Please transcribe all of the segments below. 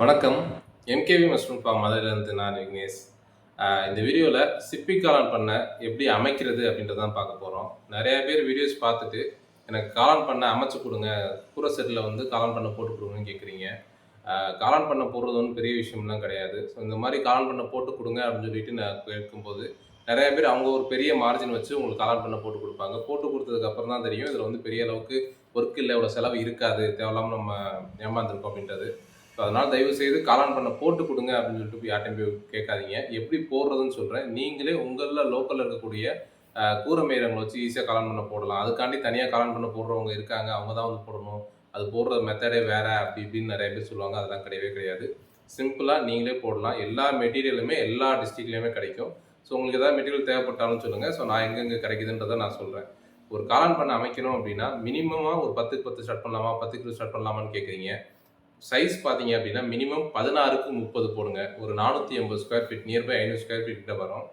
வணக்கம். MKV mushroom form மதுரையிலேருந்து நான் விக்னேஷ் இந்த வீடியோவில் சிப்பி காளான் பண்ண எப்படி அமைக்கிறது அப்படின்றத தான் பார்க்க போகிறோம் நிறையா பேர் வீடியோஸ் பார்த்துட்டு எனக்கு காளான் பண்ண அமைச்சு கொடுங்க கூரை செட்டில் வந்து காளான் பண்ண போட்டு கொடுங்கன்னு கேட்குறீங்க ஆஹ் காளான் பண்ண போடுறது ஒன்றும் பெரிய விஷயம்லாம் கிடையாது. ஸோ இந்த மாதிரி காளான் பண்ண போட்டு கொடுங்க அப்படின்னு சொல்லிட்டு நான் கேட்கும்போது நிறைய பேர் அவங்க ஒரு பெரிய மார்ஜின் வச்சு உங்களுக்கு காளான் பண்ண போட்டு கொடுப்பாங்க. போட்டு கொடுத்ததுக்கு அப்புறம் தான் தெரியும். இதில் வந்து பெரிய அளவுக்கு ஒர்க் இல்லை இவ்வளோ செலவு இருக்காது. தேவையில்லாமல் நம்ம ஏமாந்துருக்கோம் அப்படின்றது. ஸோ அதனால் தயவு செய்து காளான் பண்ண போட்டு கொடுங்க அப்படின்னு சொல்லிட்டு போய் யார்ட்டையும் போய் கேட்காதீங்க. எப்படி போடுறதுன்னு சொல்கிறேன் நீங்களே உங்களில் லோக்கலில் இருக்கக்கூடிய கூரை மேயறவங்களை வச்சு ஈஸியாக காளான் பண்ண போடலாம். அதுக்காண்டி தனியாக காளான் பண்ண போடுறவங்க இருக்காங்க. அவங்க தான் வந்து போடணும். அது போடுற மெத்தடே வேற அப்படி இப்படின்னு நிறைய பேர் சொல்லுவாங்க. அதெல்லாம் கிடையவே கிடையாது. சிம்பிளாக நீங்களே போடலாம். எல்லா மெட்டீரியலுமே எல்லா டிஸ்ட்ரிக்ட்லேயுமே கிடைக்கும். ஸோ உங்களுக்கு ஏதாவது மெட்டீரியல் தேவைப்பட்டாலும் சொல்லுங்கள் ஸோ நான் எங்கெங்கே கிடைக்குதுன்றதை நான் சொல்கிறேன் ஒரு காளான் பண்ண அமைக்கணும் அப்படின்னா மினிமமாக ஒரு பத்துக்கு பத்து ஸ்டார்ட் பண்ணலாமா? பத்து கிலோ ஸ்டார்ட் பண்ணலாமான்னு கேட்குறீங்க சைஸ் பார்த்தீங்க அப்படின்னா மினிமம் பதினாறுக்கு முப்பது போடுங்க. ஒரு நானூற்றி ஐம்பது ஸ்கொயர் ஃபீட் நியர்பை ஐநூறு ஸ்கொயர் ஃபீட் கிட்ட வரும்.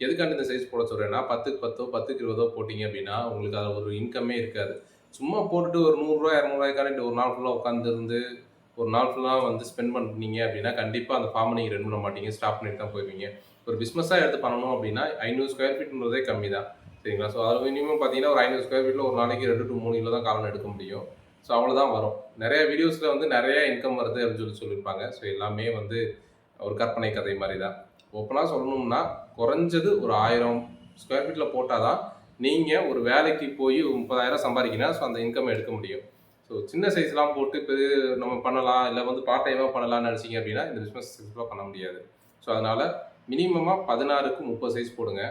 எதுக்காண்டி இந்த சைஸ் போட சொல்கிறேன்னா பத்துக்கு பத்தோ பத்துக்கு இருபதோ போட்டிங்க அப்படின்னா உங்களுக்கு அதில் ஒரு இன்கமே இருக்காது. சும்மா போட்டுட்டு ஒரு நூறுரூவா இரநூறுவாய்க்கான ஒரு நாள் ஃபுல்லாக உட்காந்துருந்து ஒரு நாள் ஃபுல்லாக வந்து ஸ்பெண்ட் பண்ணீங்க அப்படின்னா கண்டிப்பாக அந்த ஃபார்மை நீங்கள் ரெண்டு பண்ண மாட்டீங்க. ஸ்டாப் பண்ணிட்டு தான் போயிருவீங்க. ஒரு பிஸ்னஸாக எடுத்து பண்ணணும் அப்படின்னா ஐநூறு ஸ்கொயர் ஃபீட்ன்றதே கம்மி தான் சரிங்களா? ஸோ அது மினிமம் பார்த்தீங்கன்னா ஒரு ஐநூறு ஸ்கொயர் ஃபீட்டில் ஒரு நாளைக்கு ரெண்டு டு மூணு கிலோ தான் காலம் எடுக்க முடியும். ஸோ அவ்வளோதான் வரும். நிறைய வீடியோஸில் வந்து நிறைய இன்கம் வருது அப்படின்னு சொல்லி சொல்லியிருப்பாங்க. ஸோ எல்லாமே வந்து ஒரு கற்பனை கதை மாதிரி தான் ஓப்பனாக சொல்லணும்னா குறைஞ்சது ஒரு ஆயிரம் ஸ்கொயர் ஃபீட்டில் போட்டால் தான் நீங்கள் ஒரு வேலைக்கு போய் முப்பதாயிரம் சம்பாதிக்கணும் ஸோ அந்த இன்கம் எடுக்க முடியும். ஸோ சின்ன சைஸ்லாம் போட்டு இப்போ நம்ம பண்ணலாம். இல்லை வந்து பார்ட் டைமாக பண்ணலாம்னு நினச்சிங்க அப்படின்னா இந்த பிஸ்னஸ் சக்ஸஸ்ஃபுல்லாக பண்ண முடியாது. ஸோ அதனால் மினிமமாக பதினாறுக்கு முப்பது சைஸ் போடுங்க.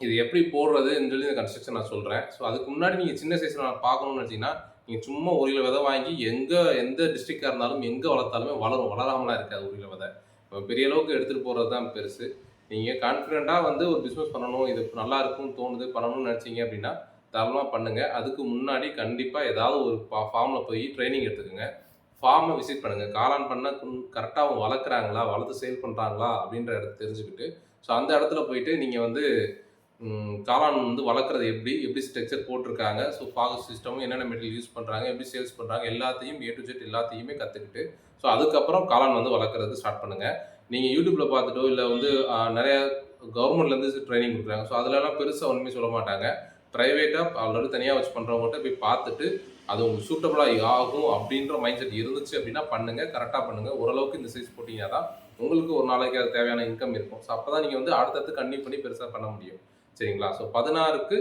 இது எப்படி போடுறதுன்னு சொல்லி இந்த கன்ஸ்ட்ரக்ஷன் நான் சொல்கிறேன் ஸோ அதுக்கு முன்னாடி நீங்கள் சின்ன சைஸில் நான் பார்க்கணும்னு நினச்சிங்கன்னா நீங்கள் சும்மா ஒரு கிலோ விதை வாங்கி எங்கே எந்த டிஸ்ட்ரிக்டாக இருந்தாலும் எங்கே வளர்த்தாலுமே வளரும் வளராமலாம் இருக்காது ஒரு கிலோ விதை. இப்போ பெரிய அளவுக்கு எடுத்துகிட்டு போகிறது தான் பெருசு. நீங்கள் கான்ஃபிடெண்ட்டாக வந்து ஒரு பிஸ்னஸ் பண்ணணும் இது நல்லா இருக்கும்னு தோணுது பண்ணணும்னு நினச்சிங்க அப்படின்னா தாராளமாக பண்ணுங்கள் அதுக்கு முன்னாடி கண்டிப்பாக ஏதாவது ஒரு ஃபார்மில் போய் ட்ரைனிங் எடுத்துக்கோங்க. ஃபார்மை விசிட் பண்ணுங்கள் காளான் பண்ண கரெக்டாக அவங்க வளர்க்குறாங்களா வளர்த்து சேல் பண்ணுறாங்களா அப்படின்ற இடத்த தெரிஞ்சுக்கிட்டு ஸோ அந்த இடத்துல போயிட்டு நீங்கள் வந்து காளான் வந்து வளர்க்குறது எப்படி எப்படி ஸ்ட்ரக்சர் போட்டிருக்காங்க ஸோ ஃபாகஸ் சிஸ்டமும் என்னென்ன மெட்டீரியல் யூஸ் பண்ணுறாங்க எப்படி சேல்ஸ் பண்ணுறாங்க எல்லாத்தையும் ஏ டு ஜெட் எல்லாத்தையுமே கற்றுக்கிட்டு ஸோ அதுக்கப்புறம் காளான் வந்து வளர்க்குறது ஸ்டார்ட் பண்ணுங்கள் நீங்கள் யூடியூப்பில் பார்த்துட்டோ இல்லை வந்து நிறையா கவர்மெண்ட்லேருந்து ட்ரைனிங் கொடுக்குறாங்க ஸோ அதிலலாம் பெருசாக ஒன்றுமே சொல்ல மாட்டாங்க. ப்ரைவேட்டாக ஆல்ரெடி தனியாக வச்சு பண்ணுறவங்ககிட்ட போய் பார்த்துட்டு அது உங்களுக்கு சூட்டபுளாக ஆகும் அப்படின்ற மைண்ட் செட் இருந்துச்சு அப்படின்னா பண்ணுங்கள் கரெக்டாக பண்ணுங்கள் ஓரளவுக்கு இந்த சைஸ் போட்டிங்கன்னா தான் உங்களுக்கு ஒரு நாளைக்கு அது தேவையான இன்கம் இருக்கும். ஸோ அப்போ தான் நீங்கள் வந்து அடுத்தடுத்து கண்டிப்பாக பண்ணி பெருசாக பண்ண முடியும். சரிங்களா? ஸோ பதினாறுக்கு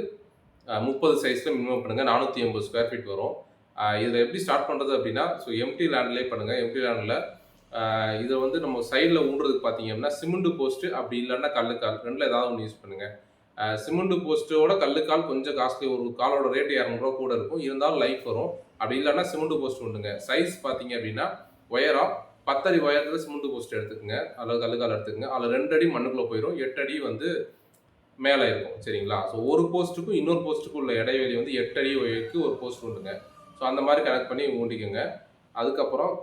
முப்பது சைஸில் மினிமம் பண்ணுங்கள் நானூற்றி எண்பது ஸ்கொயர் ஃபீட் வரும். இதில் எப்படி ஸ்டார்ட் பண்ணுறது அப்படின்னா ஸோ எம்டி லேண்ட்லேயே பண்ணுங்கள் எம்டி லேண்டில் இதை வந்து நம்ம சைடில் ஊன்றதுக்கு பார்த்தீங்க அப்படின்னா சிமெண்ட் போஸ்ட்டு அப்படி இல்லைன்னா கல்லுக்கால் ரெண்டில் ஏதாவது ஒன்று யூஸ் பண்ணுங்கள் சிமெண்ட் போஸ்ட்டோட கல்லுக்கால் கொஞ்சம் காஸ்ட்லி ஒரு காலோட ரேட் இரநூறுவா கூட இருக்கும். இருந்தாலும் லைஃப் வரும். அப்படி இல்லைன்னா சிமெண்ட் போஸ்ட் உண்டுங்க. சைஸ் பார்த்தீங்க அப்படின்னா ஒயரா பத்தடி ஒயரத்தில் சிமெண்ட் போஸ்ட் எடுத்துக்கோங்க. அதில் கல்லுக்கால் எடுத்துக்கோங்க. அதில் ரெண்டு அடி மண்ணுக்குள்ளே போயிடும் எட்டு அடி வந்து மேலே இருக்கும் சரிங்களா? ஸோ ஒரு போஸ்ட்டுக்கும் இன்னொரு போஸ்ட்டுக்கும் உள்ள இடைவெளி வந்து எட்டு அடி ஒரு போஸ்ட் உண்டுங்க. ஸோ அந்த மாதிரி கனெக்ட் பண்ணி ஊண்டிக்கோங்க அதுக்கப்புறம்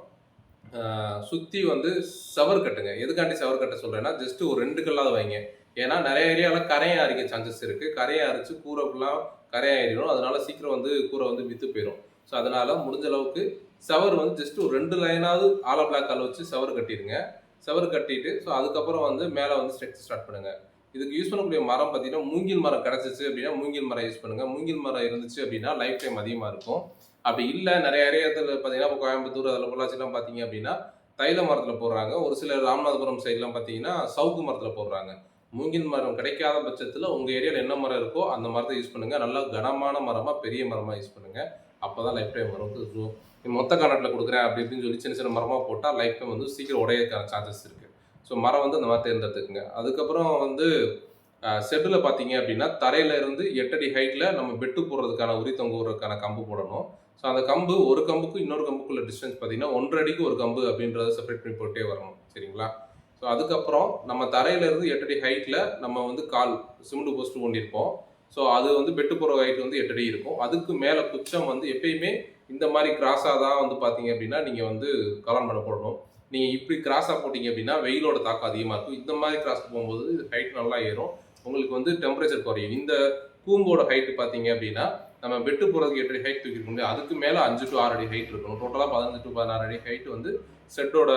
சுற்றி வந்து சவர் கட்டுங்க. எதுக்காண்டி செவர் கட்ட சொல்கிறேன்னா ஜஸ்ட்டு ஒரு ரெண்டு கல்லாத வைங்க. ஏன்னா நிறைய ஏரியாவில் கரையை அரிக்க சான்சஸ் இருக்குது கரையை அரைச்சி கூரை ஃபுல்லாக கரையை ஏறிடும் அதனால சீக்கிரம் வந்து கூரை வந்து வித்து போயிடும் ஸோ அதனால் முடிஞ்ச அளவுக்கு செவர் வந்து ஜஸ்ட் ஒரு ரெண்டு லைனாவது ஆலோ பிளாக் கால் வச்சு செவர் கட்டிடுங்க. செவர் கட்டிட்டு ஸோ அதுக்கப்புறம் வந்து மேலே வந்து ஸ்ட்ரக்சர் ஸ்டார்ட் பண்ணுங்கள் இதுக்கு யூஸ் பண்ணக்கூடிய மரம் பார்த்தீங்கன்னா மூங்கில் மரம் கிடச்சிச்சு அப்படின்னா மூங்கில் மரம் யூஸ் பண்ணுங்கள் மூங்கில் மரம் இருந்துச்சு அப்படின்னா லைஃப் டைம் அதிகமாக இருக்கும். அப்படி இல்லை நிறைய ஏரியாத்தில் பார்த்தீங்கன்னா இப்போ கோயம்புத்தூர் அதில் பொள்ளாச்சிலாம் பார்த்தீங்க அப்படின்னா தைல மரத்தில் போடுறாங்க. ஒரு சில ராமநாதபுரம் சைட்லாம் பார்த்தீங்கன்னா சவுக்கு மரத்தில் போடுறாங்க. மூங்கில் மரம் கிடைக்காத பட்சத்தில் உங்கள் ஏரியாவில் என்ன மரம் இருக்கோ அந்த மரத்தை யூஸ் பண்ணுங்கள் நல்லா கனமான மரமாக பெரிய மரமாக யூஸ் பண்ணுங்கள் அப்போ தான் லைஃப் டைம் வரும் மொத்த கணக்கில் கொடுக்குறேன் அப்படி இப்படின்னு சொல்லி சின்ன சின்ன மரமாக போட்டால் லைஃப் டைம் வந்து சீக்கிரம் உடையக்கான சான்சஸ் இருக்குது ஸோ மரம் வந்து அந்த மாதிரி தேர்ந்தெடுத்துக்குங்க. அதுக்கப்புறம் வந்து செட்டில் பார்த்தீங்க அப்படின்னா தரையில இருந்து எட்டடி ஹைட்டில் நம்ம பெட்டு போடுறதுக்கான உரி தொங்குறதுக்கான கம்பு போடணும். ஸோ அந்த கம்பு ஒரு கம்புக்கும் இன்னொரு கம்புக்குள்ள டிஸ்டன்ஸ் பார்த்தீங்கன்னா ஒன்றரை அடிக்கு ஒரு கம்பு அப்படின்றத செப்பரேட் பண்ணி போட்டே வரணும். சரிங்களா? ஸோ அதுக்கப்புறம் நம்ம தரையிலேருந்து எட்டடி ஹைட்டில் நம்ம வந்து கால் சிமெண்ட் போஸ்ட் கொண்டிருப்போம். ஸோ அது வந்து பெட்டு போகிற ஹைட் வந்து எட்டடி இருக்கும். அதுக்கு மேலே குச்சம் வந்து எப்பயுமே இந்த மாதிரி கிராஸாக தான் வந்து பார்த்தீங்க அப்படின்னா நீங்கள் வந்து கலான் பண்ண போடணும். நீங்கள் இப்படி கிராஸாக போட்டிங்க அப்படின்னா வெயிலோட தாக்கம் அதிகமாக இருக்கும். இந்த மாதிரி கிராஸ் போகும்போது ஹைட் நல்லா ஏறும். உங்களுக்கு வந்து டெம்பரேச்சர் குறையும். இந்த கூம்போட ஹைட்டு பார்த்தீங்க அப்படின்னா நம்ம பெட்டு போகிறதுக்கு எட்டு அடி ஹைட் தூக்கிட்டு முடியும் அதுக்கு மேலே அஞ்சு டு ஆறு அடி ஹைட் இருக்கணும். டோட்டலாக பதினஞ்சு டு பதினாறு அடி ஹைட் வந்து செட்டோட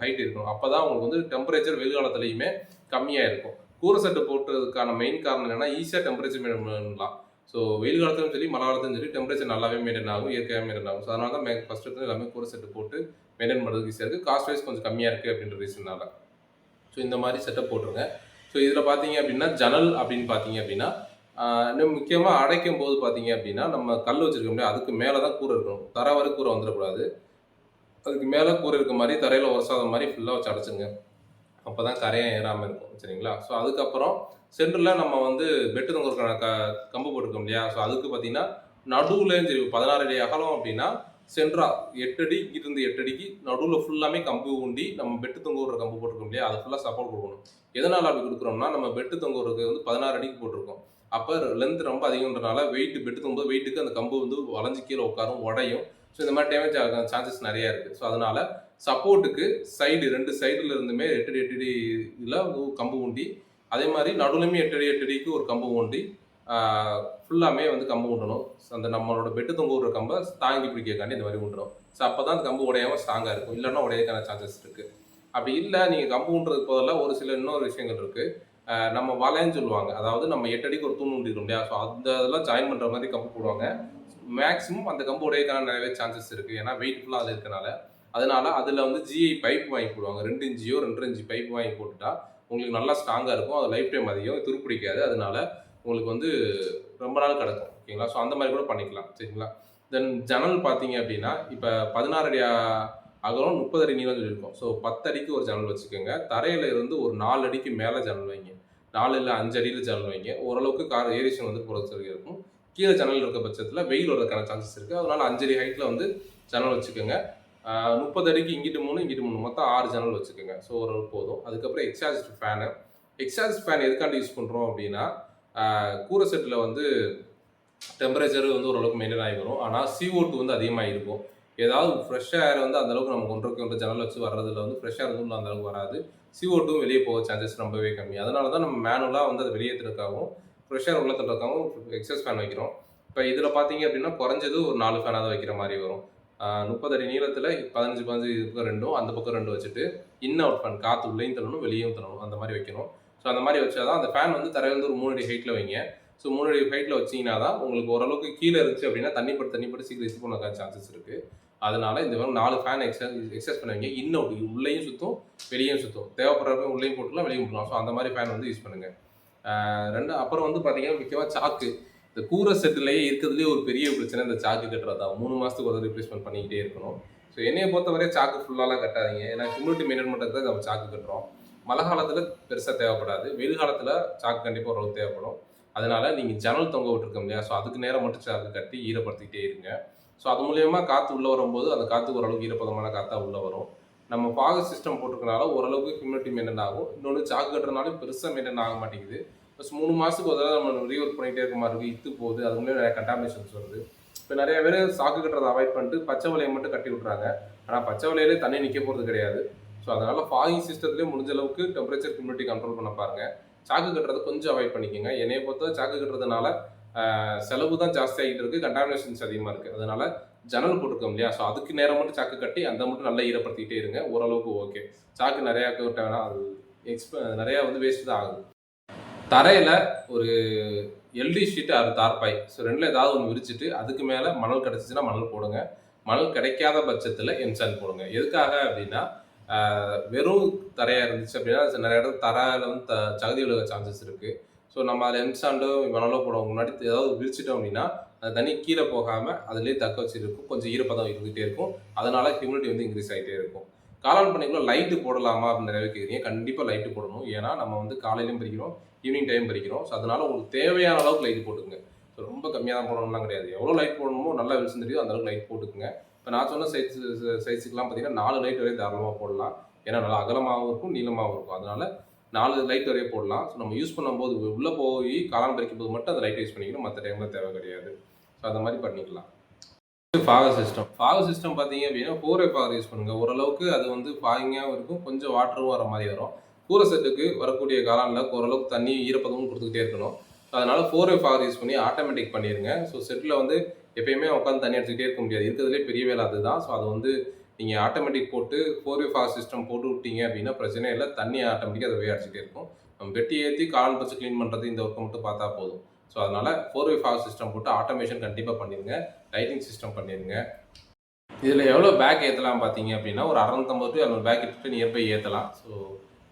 ஹைட் இருக்கணும். அப்போ தான் உங்களுக்கு வந்து டெம்பரேச்சர் வெயில் காலத்துலையுமே கம்மியாக இருக்கும். கூரை செட்டு போட்டதுக்கான மெயின் காரணம் என்னென்னா ஈஸியாக டெம்பரேச்சர் மெயின்டைன் பண்ணலாம். ஸோ வெயில் காலத்திலும் சரி மழை காலத்திலும் சரி டெம்பரேச்சர் நல்லாவே மெயின்டைன் ஆகும் இயற்கையாக மெயின்டைன் ஆகும். ஸோ அதனால தான் ஃபஸ்ட்டு எல்லாமே கூரை செட்டு போட்டு மெயின்டைன் பண்ணுறதுக்கு ஈஸியாக இருக்குது காஸ்ட் வைஸ் கொஞ்சம் கம்மியாக இருக்குது அப்படின்ற ரீசனால ஸோ இந்த மாதிரி செட்டப் போட்டுருங்க. ஸோ இதில் பார்த்தீங்க அப்படின்னா ஜன்னல் அப்படின்னு பார்த்தீங்க அப்படின்னா இன்னும் முக்கியமாக அடைக்கும் போது பார்த்தீங்க அப்படின்னா நம்ம கல் வச்சுருக்க முடியாது அதுக்கு மேலே தான் கூரை இருக்கணும். தர வரை கூரை வந்துடக்கூடாது. அதுக்கு மேலே கூரை இருக்க மாதிரி தரையில் உரசாத மாதிரி ஃபுல்லாக வச்சு அடைச்சிங்க அப்போ தான் கரையாக ஏறாமல் இருக்கும். சரிங்களா? ஸோ அதுக்கப்புறம் சென்டரில் நம்ம வந்து பெட்டு தொங்குறதுக்கான க கம்பு போட்டிருக்கோம் இல்லையா? ஸோ அதுக்கு பார்த்தீங்கன்னா நடுவுலேயும் சரி பதினாறு அடி அகலம் அப்படின்னா சென்ட்ரா எட்டு அடி இருந்து எட்டு அடிக்கு நடுவில் ஃபுல்லாமே கம்பு ஊண்டி நம்ம பெட்டு தொங்குற கம்பு போட்டிருக்கோம் இல்லையா? அதை ஃபுல்லாக சப்போர்ட் கொடுக்கணும். எதனால் அப்படி கொடுக்குறோம்னா நம்ம பெட்டு தொங்குறதுக்கு வந்து பதினாறு அடிக்கு போட்டிருக்கோம். அப்போ லென்த் ரொம்ப அதிகம்ன்றனால வெயிட் பெட்டு தொங்கும்போது வெயிட்டுக்கு அந்த கம்பு வந்து வளைஞ்சு கீழே உட்காரும் உடையும். ஸோ இந்த மாதிரி டேமேஜ் ஆக சான்சஸ் நிறையா இருக்குது ஸோ அதனால சப்போர்ட்டுக்கு சைடு ரெண்டு சைடுல இருந்துமே எட்டு அடி எட்டு அடி இதில் கம்பு ஊண்டி அதே மாதிரி நடுவுலையுமே எட்டு அடி எட்டு அடிக்கு ஒரு கம்பு ஊண்டி ஃபுல்லாமே வந்து கம்பு உண்டணும் அந்த நம்மளோட பெட்டு தொங்க விடுற கம்பை தாங்கி பிடிக்கிறக்காண்டி இந்த மாதிரி உண்டணும் ஸோ அப்போ தான் அந்த கம்பு உடையாம ஸ்ட்ராங்காக இருக்கும். இல்லைன்னா உடையதுக்கான சான்சஸ் இருக்குது அப்படி இல்லை நீங்கள் கம்பு ஊண்டுறதுக்கு பதிலாக ஒரு சில இன்னொரு விஷயங்கள் இருக்குது நம்ம வலைன்னு சொல்லுவாங்க. அதாவது நம்ம எட்டு அடிக்கு ஒரு தூண் உண்டிருக்கும் இல்லையா? ஸோ அந்த இதெல்லாம் ஜாயின் பண்ணுற மாதிரி கம்பு போடுவாங்க. மேக்ஸிமம் அந்த கம்பு உடையதுக்கான நிறையவே சான்சஸ் இருக்குது ஏன்னா வெயிட் ஃபுல்லாக அதில் இருக்கனால. அதனால அதில் வந்து ஜிஐ பைப் வாங்கி போடுவாங்க. ரெண்டு இன்ச்சியோ ரெண்டு இன்ச்சு பைப் வாங்கி போட்டுட்டா உங்களுக்கு நல்லா ஸ்ட்ராங்காக இருக்கும். அது லைஃப் டைம் அதிகம். துருப்பிடிக்காது. அதனால உங்களுக்கு வந்து ரொம்ப நாள் கிடக்கும். ஓகேங்களா? ஸோ அந்த மாதிரி கூட பண்ணிக்கலாம். சரிங்களா? தென் ஜன்னல் பார்த்தீங்க அப்படின்னா இப்போ பதினாறு அடி அகலம் முப்பது அடி நீளம் சொல்லியிருக்கோம். ஸோ பத்து அடிக்கு ஒரு ஜன்னல் வச்சுக்கோங்க. தரையில இருந்து ஒரு நாலு அடிக்கு மேலே ஜன்னல் வைங்க. நாலு இல்லை அஞ்சு அடியில் ஜன்னல் வைங்க. ஓரளவுக்கு கார் ஏரியேஷன் வந்து போகிறது இருக்கும். கீழே ஜன்னல் இருக்க பட்சத்தில் வெயில் வரதுக்கான சான்சஸ் இருக்குது அதனால அஞ்சடி ஹைட்டில் வந்து ஜன்னல் வச்சுக்கோங்க. முப்பது அடிக்கு இங்கிட்டு மூணு இங்கிட்டு மூணு. மொத்தம் ஆறு ஜன்னல் வச்சுக்கோங்க. ஸோ ஓரளவு போதும். அதுக்கப்புறம் எக்ஸாஸ்ட் ஃபேனு எக்ஸாஸ்ட் ஃபேன் எதுக்காண்டி யூஸ் பண்ணுறோம் அப்படின்னா கூரை செட்டில் வந்து டெம்பரேச்சர் வந்து ஓரளவுக்கு மெயின்டைன் ஆகி வரும். ஆனால் CO2 வந்து அதிகமாக இருக்கும் ஏதாவது ஃப்ரெஷ் ஏர் வந்து அந்தளவுக்கு நம்ம கொண்டு கொண்டு ஜன்னல் வச்சு வர்றதுல வந்து ஃப்ரெஷ் ஏர் வந்து அந்த அளவுக்கு வராது. CO2 வெளியே போக சான்சஸ் ரொம்பவே கம்மி. அதனால தான் நம்ம மேனுவலாக வந்து அதை வெளியேற்றுறதுக்காகவும் ஃப்ரெஷ் ஏர் உள்ள தட்டுறதுக்காகவும் எக்ஸஸ் ஃபேன் வைக்கிறோம். இப்போ இதில் பார்த்தீங்க அப்படின்னா குறைஞ்சது ஒரு நாலு ஃபேனாக தான் வைக்கிற மாதிரி வரும். முப்பது அடி நீளத்தில் பதினஞ்சு பதினஞ்சு பக்கம் ரெண்டும் அந்த பக்கம் ரெண்டும் வச்சுட்டு இன் அவுட் ஃபேன் காற்று உள்ளேயும் தள்ளணும் வெளியும் தள்ளணும் அந்த மாதிரி வைக்கணும். ஸோ அந்த மாதிரி வச்சாதான் அந்த ஃபேன் வந்து தரையிலேருந்து ஒரு மூணு அடி ஹைட்டில் வைங்க. ஸோ மூணு அடி ஹைட்டில் வச்சீங்கன்னா தான் உங்களுக்கு ஓரளவுக்கு கீழே இருந்துச்சு அப்படின்னா தண்ணி பட்டு தண்ணி பட்டு சீக்கிரம் ரிசீவ் பண்ண சான்சஸ் இருக்குது அதனால இந்த மாதிரி நாலு ஃபேன் எக்ஸஸ் எக்ஸஸ் பண்ணுவீங்க இன்னும் உள்ளேயும் சுற்றும் வெளியும் சுற்றும் தேவைப்படுறப்ப உள்ளேயும் போட்டுலாம் வெளியும் போடலாம் ஸோ அந்த மாதிரி ஃபேன் வந்து யூஸ் பண்ணுங்க. ரெண்டு அப்புறம் வந்து பார்த்தீங்கன்னா முக்கியமாக சாக்கு இந்த கூரை செட்டுலேயே இருக்கிறதுலேயே ஒரு பெரிய பிரச்சனை இந்த சாக்கு கட்டுறது தான் மூணு மாதத்துக்கு ஒரு ரீப்ளேஸ்மெண்ட் பண்ணிக்கிட்டே இருக்கணும். ஸோ என்னையை பொறுத்தவரை சாக்கு ஃபுல்லாலாம் கட்டாதீங்க. ஏன்னா ஹியூமிடிட்டி மெயின்டைன் பண்ணுறதுக்கு தான் நம்ம சாக்கு கட்டுறோம். மழை காலத்தில் பெருசாக தேவைப்படாது. வெயில் காலத்தில் சாக்கு கண்டிப்பாக ஓரளவுக்கு தேவைப்படும். அதனால நீங்கள் ஜன்னல் தொங்க விட்டுருக்கோம் இல்லையா ஸோ அதுக்கு நேரம் மட்டும் சாக்கு கட்டி ஈரப்படுத்திக்கிட்டே இருங்க. ஸோ அது மூலயமா காற்று உள்ளே வரும்போது அந்த காற்று ஓரளவுக்கு ஈரப்பதமான காற்றாக உள்ளே வரும். நம்ம பாக சிஸ்டம் போட்டிருக்கனால ஓரளவுக்கு ஹியூமிடிட்டி மெயின்டைன் ஆகும். இன்னொன்று சாக்கு கட்டுறதுனால பெருசாக மெயின்டைன் ஆக மாட்டேங்குது. ப்ளஸ் மூணு மாதத்துக்கு ஒரு தடவை நம்ம ரீஒர்க் பண்ணிகிட்டே இருக்க மாதிரி இருக்குது இத்து போகுது. அது மூலியம் நிறைய கண்டாமினேஷன்ஸ் வருது. இப்போ நிறைய பேர் சாக்கு கட்டுறதை அவாய்ட் பண்ணிட்டு பச்சை வலையை மட்டும் கட்டி விட்றாங்க ஆனால் பச்சை வலையிலே தண்ணி நிற்க போகிறது கிடையாது. ஸோ அதனால் ஃபாகிங் சிஸ்டத்துலேயே முடிஞ்ச அளவுக்கு டெம்பரேச்சர் ஹியூமிடிட்டி கண்ட்ரோல் பண்ண பாருங்கள் சாக்கு கட்டுறதை கொஞ்சம் அவாய்ட் பண்ணிக்கோங்க. என்னைய பொறுத்த சாக்கு கட்டுறதுனால செலவு தான் ஜாஸ்தி ஆகிட்டு இருக்குது கண்டாமினேஷன்ஸ் அதிகமாக இருக்குது அதனால் ஜன்னல் போட்டிருக்கோம் இல்லையா? ஸோ அதுக்கு நேரம் மட்டும் சாக்கு கட்டி அந்த மட்டும் நல்லா ஈரப்படுத்திக்கிட்டே இருங்க. ஓரளவுக்கு ஓகே சாக்கு நிறையா கட்டினா அது எக்ஸ்ப நிறையா வந்து வேஸ்ட் தான் ஆகுது. தரையில் ஒரு எல்டி ஷீட் அது தார்பாய். ஸோ ரெண்டில் ஏதாவது ஒன்று விரிச்சிட்டு அதுக்கு மேலே மணல் கிடச்சிச்சின்னா மணல் போடுங்க. மணல் கிடைக்காத பட்சத்தில் என்சான் போடுங்க. எதுக்காக அப்படின்னா வெறும் தரையாக இருந்துச்சு அப்படின்னா நிறைய இடத்துல தரையில் வந்து த சகதி விழுக சான்சஸ் இருக்குது ஸோ நம்ம அதில் எம்சாண்டோ மணலோ போடுவோம் முன்னாடி ஏதாவது விரிச்சிட்டோம் அப்படின்னா அந்த தண்ணி கீழே போகாமல் அதுலேயே தக்க வச்சுருக்கும். கொஞ்சம் ஈரப்பதம் இருந்துகிட்டே இருக்கும். அதனால் ஹியூமிடிட்டி வந்து இன்க்ரீஸ் ஆகிட்டே இருக்கும். காலான் பண்ணிக்குள்ள லைட்டு போடலாமா அப்படின்னு நிறைய கேட்குறீங்க கண்டிப்பாக லைட்டு போடணும். ஏன்னா நம்ம வந்து காலையிலையும் பறிக்கிறோம் ஈவினிங் டைம் பறிக்கிறோம் ஸோ அதனால் உங்களுக்கு தேவையான அளவுக்கு லைட் போட்டுக்குங்க. ஸோ ரொம்ப கம்மியாக தான் போடணும்லாம் கிடையாது. எவ்வளோ லைட் போடணுமோ நல்லா வெளிச்சம் தெரியும் அந்த அளவுக்கு லைட் போட்டுக்குங்க. இப்போ நான் சொன்ன சைஸ் சைஸுக்கெலாம் பார்த்தீங்கன்னா நாலு லைட் வரையும் தாராளமாக போடலாம். ஏன்னா நல்லா அகலமாகவும் இருக்கும் நீளமாகவும் இருக்கும். அதனால நாலு லைட் வரையும் போடலாம். ஸோ நம்ம யூஸ் பண்ணும்போது உள்ளே போய் காளான் பறிக்கும் போது மட்டும் அந்த லைட் யூஸ் பண்ணிக்கணும். மற்ற டைமில் தேவை கிடையாது. ஸோ அந்த மாதிரி பண்ணிக்கலாம். ஃபாகர் சிஸ்டம் ஃபாகர் சிஸ்டம் பார்த்தீங்க அப்படின்னா கூரை ஃபாகர் யூஸ் பண்ணுங்கள் ஓரளவுக்கு அது வந்து ஃபாகிங்காகவும் இருக்கும். கொஞ்சம் வாட்டரும் வர மாதிரி வரும். கூரை செட்டுக்கு வரக்கூடிய காலானில் ஓரளவுக்கு தண்ணி ஈரப்பதமும் கொடுத்துக்கிட்டே இருக்கணும். அதனால் ஃபோர் ஃபாகர் யூஸ் பண்ணி ஆட்டோமேட்டிக் பண்ணிடுங்க ஸோ செட்டில் வந்து எப்பயுமே உட்காந்து தண்ணி அடிச்சுக்கிட்டே இருக்க முடியாது. இருக்கிறதுலே பெரிய வேலை அதுதான். ஸோ அது வந்து நீங்கள் ஆட்டோமேட்டிக் போட்டு ஃபோர் வே ஃபாஸ்ட் சிஸ்டம் போட்டு விட்டீங்க அப்படின்னா பிரச்சனை இல்லை. தண்ணி ஆட்டோமேட்டிக்காக அதை வே அடிச்சுட்டே இருக்கும். நம்ம வெட்டி ஏற்றி காலன் பச்சு க்ளீன் பண்ணுறது இந்த ஒர்க்கை மட்டும் பார்த்தா போதும். ஸோ அதனால் ஃபோர் வே ஃபாஸ்ட் சிஸ்டம் போட்டு ஆட்டோமேஷன் கண்டிப்பாக பண்ணிடுங்க. லைட்டிங் சிஸ்டம் பண்ணிடுங்க. இதில் எவ்வளோ பேக் ஏற்றலாம் பார்த்தீங்க அப்படின்னா ஒரு அறநூத்தம்பது டு இரநூறு பேக் எடுத்துகிட்டு நியர்பை ஏற்றலாம் ஸோ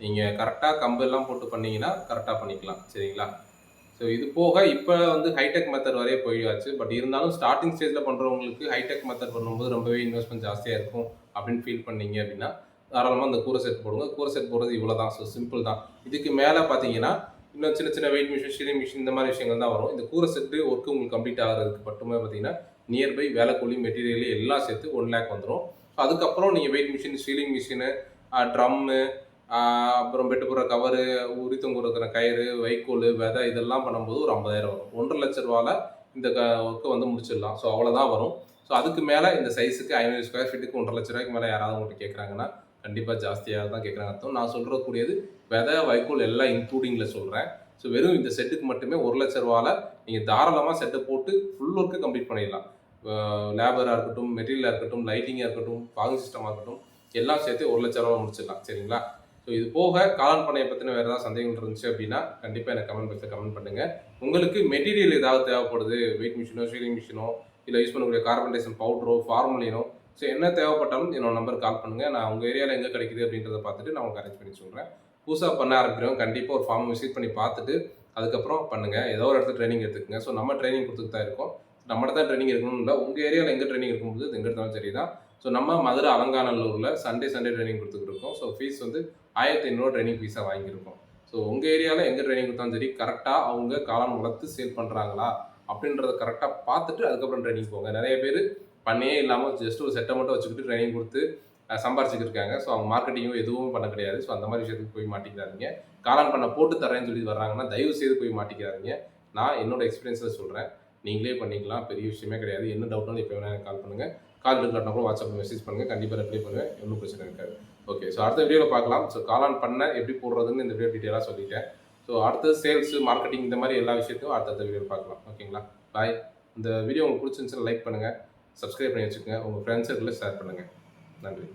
நீங்கள் கரெக்டாக கம்பு எல்லாம் போட்டு பண்ணிங்கன்னா கரெக்டாக பண்ணிக்கலாம். சரிங்களா? ஸோ இது போக இப்போ வந்து ஹைடெக் மெத்தட் வரைய போயாச்சு பட் இருந்தாலும் ஸ்டார்டிங் ஸ்டேஜில் பண்ணுறவங்களுக்கு ஹைடெக் மெத்தட் பண்ணும்போது ரொம்பவே இன்வெஸ்ட்மெண்ட் ஜாஸ்தியாக இருக்கும் அப்படின்னு ஃபீல் பண்ணீங்க அப்படின்னா தாராளமாக அந்த கூரை செட் போடுங்க. கூரை செட் போடுறது இவ்வளோ தான் ஸோ சிம்பிள் தான். இதுக்கு மேலே பார்த்தீங்கன்னா இன்னும் சின்ன சின்ன வெயிட் மிஷின் ஷீலிங் மிஷின் இந்த மாதிரி விஷயங்கள் தான் வரும். இந்த கூரை செட்டு ஒர்க்கு உங்களுக்கு கம்ப்ளீட் ஆகிறதுக்கு மட்டுமே பார்த்தீங்கன்னா நியர்பை வேலை கூலி மெட்டீரியல் எல்லாம் சேர்த்து ஒன் லேக் வந்துடும் ஸோ அதுக்கப்புறம் நீங்கள் weight machine shelling machine drum அப்புறம் பெட்டு போடுற கவரு உரித்தம் கொடுக்குற கயிறு வைக்கோல் விதை இதெல்லாம் பண்ணும்போது ஒரு ஐம்பதாயிரம் வரும். ஒன்றரை லட்ச ரூபாவில் இந்த க ஒர்க்கை வந்து முடிச்சிடலாம். ஸோ அவ்வளோதான் வரும். ஸோ அதுக்கு மேலே இந்த சைஸுக்கு ஐநூறு ஸ்கொயர் ஃபீட்டுக்கு ஒன்றரை லட்ச ரூபாய்க்கு மேலே யாராவது உங்கள்கிட்ட கேட்குறாங்கன்னா கண்டிப்பாக ஜாஸ்தியாக தான் கேட்குறாங்க அர்த்தம். நான் சொல்கிறது கூடியது விதை வைக்கோல் எல்லாம் இன்க்ளூடிங்கில் சொல்கிறேன் ஸோ வெறும் இந்த செட்டுக்கு மட்டுமே ஒரு லட்ச ரூபாவில் நீங்கள் தாராளமாக செட்டை போட்டு ஃபுல் ஒர்க்கு கம்ப்ளீட் பண்ணிடலாம். லேபராக இருக்கட்டும் மெட்டீரியலாக இருக்கட்டும் லைட்டிங்காக இருக்கட்டும் ஃபாகிங் சிஸ்டமாக இருக்கட்டும் எல்லாம் சேர்த்து ஒரு லட்ச ரூபா முடிச்சிடலாம். சரிங்களா? ஸோ இது போக காளான் பண்ணையை பற்றின வேறு ஏதாவது சந்தேகங்கள் இருந்துச்சு அப்படின்னா கண்டிப்பாக எனக்கு கமெண்ட் பாக்ஸில் கமெண்ட் பண்ணுங்கள் உங்களுக்கு மெட்டீரியல் ஏதாவது தேவைப்படுது வெயிட் மிஷினோ ஷீலிங் மிஷினோ இல்லை யூஸ் பண்ணக்கூடிய கார்பன்டேஷன் பவுடரோ ஃபார்முலினோ ஸோ என்ன தேவைப்பட்டாலும் என்னோட நம்பர் கால் பண்ணுங்கள் நான் உங்கள் ஏரியாவில் எங்கே கிடைக்குது அப்படின்றத பார்த்துட்டு நான் உங்களுக்கு அரேஞ்ச் பண்ணி சொல்கிறேன் புதுசாக பண்ண ஆரம்பிக்கிறோம் கண்டிப்பாக ஒரு ஃபார்ம் விசிட் பண்ணி பார்த்துட்டு அதுக்கப்புறம் பண்ணுங்கள் ஏதோ ஒரு இடத்துல ட்ரைனிங் எடுத்துக்கங்க. ஸோ நம்ம ட்ரைனிங் கொடுத்துட்டு தான் இருக்கோம். நம்மகிட்ட தான் ட்ரைனிங் இருக்கணும் இல்லை உங்கள் ஏரியாவில் எங்கே ட்ரைனிங் இருக்கும்போது எங்கே இருந்தாலும் சரி தான் ஸோ நம்ம மதுரை அலங்காநல்லூரில் சண்டே சண்டே ட்ரைனிங் கொடுத்துக்கிட்டு இருக்கோம் ஸோ ஃபீஸ் வந்து ஆயிரத்தி ஐநூறு ட்ரைனிங் ஃபீஸாக வாங்கியிருக்கோம். ஸோ உங்கள் ஏரியாவில் எங்கே ட்ரைனிங் கொடுத்தாலும் சரி கரெக்டாக அவங்க காலம் வளர்த்து சேல் பண்ணுறாங்களா அப்படின்றத கரெக்டாக பார்த்துட்டு அதுக்கப்புறம் ட்ரைனிங் போங்க. நிறைய பேர் பண்ணையே இல்லாமல் ஜஸ்ட் ஒரு செட்டை மட்டும் வச்சுக்கிட்டு ட்ரைனிங் கொடுத்து அஹ், சம்பாரிச்சுட்டு இருக்காங்க. ஸோ அவங்க மார்க்கெட்டிங்கும் எதுவும் பண்ண கிடையாது. ஸோ அந்த மாதிரி விஷயத்துக்கு போய் மாட்டிக்கிறாதீங்க காளான் பண்ண போட்டு தரேன்னு சொல்லி வர்றாங்கன்னா தயவு செய்து போய் மாட்டிக்கிறாதீங்க நான் என்னோட எக்ஸ்பீரியன்ஸில் சொல்கிறேன் நீங்களே பண்ணிக்கலாம். பெரிய விஷயமே கிடையாது. என்ன டவுட்னாலும் இப்போ வேணால் கால் பண்ணுங்கள் கால் எடுக்கலாட்டினா கூட வாட்ஸ்அப்பில் மெசேஜ் பண்ணுங்கள் கண்டிப்பாக ரிப்ளை பண்ணுவேன். எவ்வளோ பிரச்சனை இருக்காது. ஓகே ஸோ அடுத்த வீடியோவில் பார்க்கலாம். ஸோ காளான் பண்ண எப்படி போடுறதுன்னு இந்த வீடியோ டீட்டெயிலாக சொல்லிட்டேன். ஸோ அடுத்தது சேல்ஸ் மார்க்கெட்டிங் இந்த மாதிரி எல்லா விஷயத்தையும் அடுத்தடுத்த வீடியோவில் பார்க்கலாம். ஓகேங்களா பாய் இந்த வீடியோ உங்களுக்கு பிடிச்சிருந்துச்சுன்னா லைக் பண்ணுங்கள் சப்ஸ்கிரைப் பண்ணி வச்சுக்கோங்க. உங்கள் ஃப்ரெண்ட்ஸ் சர்க்கிளில் ஷேர் பண்ணுங்கள் நன்றி.